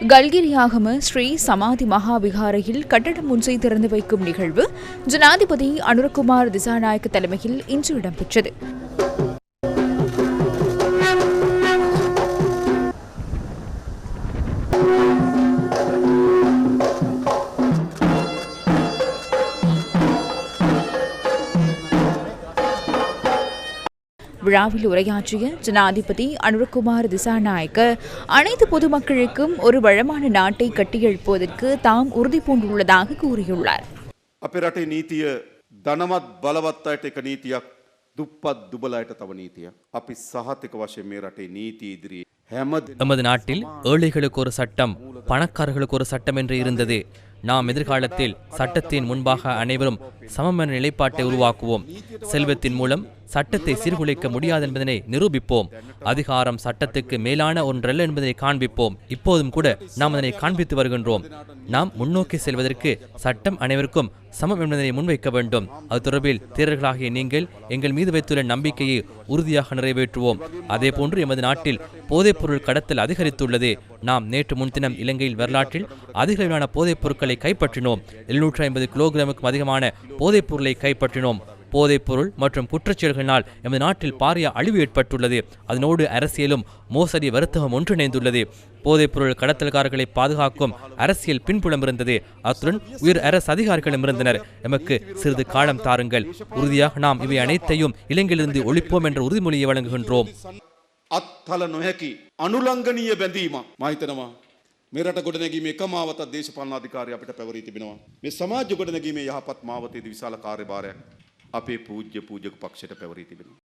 கல்கிரியாகம ஸ்ரீ சமாதி மகாவிகாரையில் கட்டடம் ஒன்றை திறந்து வைக்கும் நிகழ்வு ஜனாதிபதி அனுரகுமார் திசாநாயக்க தலைமையில் இன்று இடம்பெற்றது. விழாவில் உரையாற்றிய ஜனாதிபதி அனுரகுமார் திசாநாயக்க அனைத்து பொதுமக்களுக்கும் ஒரு வளமான நாட்டை கட்டியெழுப்புவதற்கு தாம் உறுதி பூண்டுள்ளதாக கூறியுள்ளார் අපේ රටේ නීතිය ධනවත් බලවත් අයට එක නීතියක් දුප්පත් දුබලයට තව නීතියක්. අපි සහතික වශයෙන් මේ රටේ නීති ඉදිරියේ හැම දෙනා எமது நாட்டில் ஏழைகளுக்கு ஒரு சட்டம் பணக்காரர்களுக்கு ஒரு சட்டம் என்று இருந்தது நாம் எதிர்காலத்தில் சட்டத்தின் முன்பாக அனைவரும் சமமான நிலைப்பாட்டை உருவாக்குவோம். செல்வத்தின் மூலம் சட்டத்தை சீர்குலைக்க முடியாது என்பதனை நிரூபிப்போம். அதிகாரம் சட்டத்துக்கு மேலான ஒன்றல்ல என்பதை காண்பிப்போம். இப்போதும் கூட நாம் அதனை காண்பித்து வருகின்றோம். நாம் முன்னோக்கி செல்வதற்கு சட்டம் அனைவருக்கும் சமம் என்பதனை முன்வைக்க வேண்டும். அது தொடர்பில் தேரர்களாகிய நீங்கள் எங்கள் மீது வைத்துள்ள நம்பிக்கையை உறுதியாக நிறைவேற்றுவோம். அதே போன்று எமது நாட்டில் போதைப்பொருள் கடத்தல் அதிகரித்துள்ளது. நாம் நேற்று முன்தினம் இலங்கையில் வரலாற்றில் அதிக அளவிலான போதைப் பொருட்களை கைப்பற்றினோம். எழுநூற்று ஐம்பது கிலோகிராமுக்கும் அதிகமான போதைப் பொருளை கைப்பற்றினோம். போதைப்பொருள் மற்றும் குற்றச்செயல்களினால் எமது நாட்டில் பாரிய அழிவு ஏற்பட்டுள்ளது. அதனோடு அரசியலும் மோசடி வர்த்தகம் ஒன்றிணைந்துள்ளது. போதைப்பொருள் கடத்தல்காரர்களை பாதுகாக்கும் அரசியல் பின்புலம் இருந்தது அத்துடன் உயர் அரசு அதிகாரிகளும் இருந்தனர். எமக்கு சிறிது காலம் தாருங்கள். உறுதியாக நாம் இவை அனைத்தையும் இலங்கையிலிருந்து ஒழிப்போம் என்ற உறுதிமொழியை வழங்குகின்றோம். அத்தல நொயக்கி அனுலங்கனிய பெந்தீமா மாய்த்தனமா? මේ රට ගොඩනැගීමේ එක මාවතක් දේශපාලන අධිකාරිය අපිට පැවරී තිබෙනවා. මේ සමාජ ගොඩනැගීමේ යහපත් මාවතේදී විශාල කාර්යභාරයක් අපේ පූජ්‍ය පූජක පක්ෂයට පැවරී තිබෙනවා.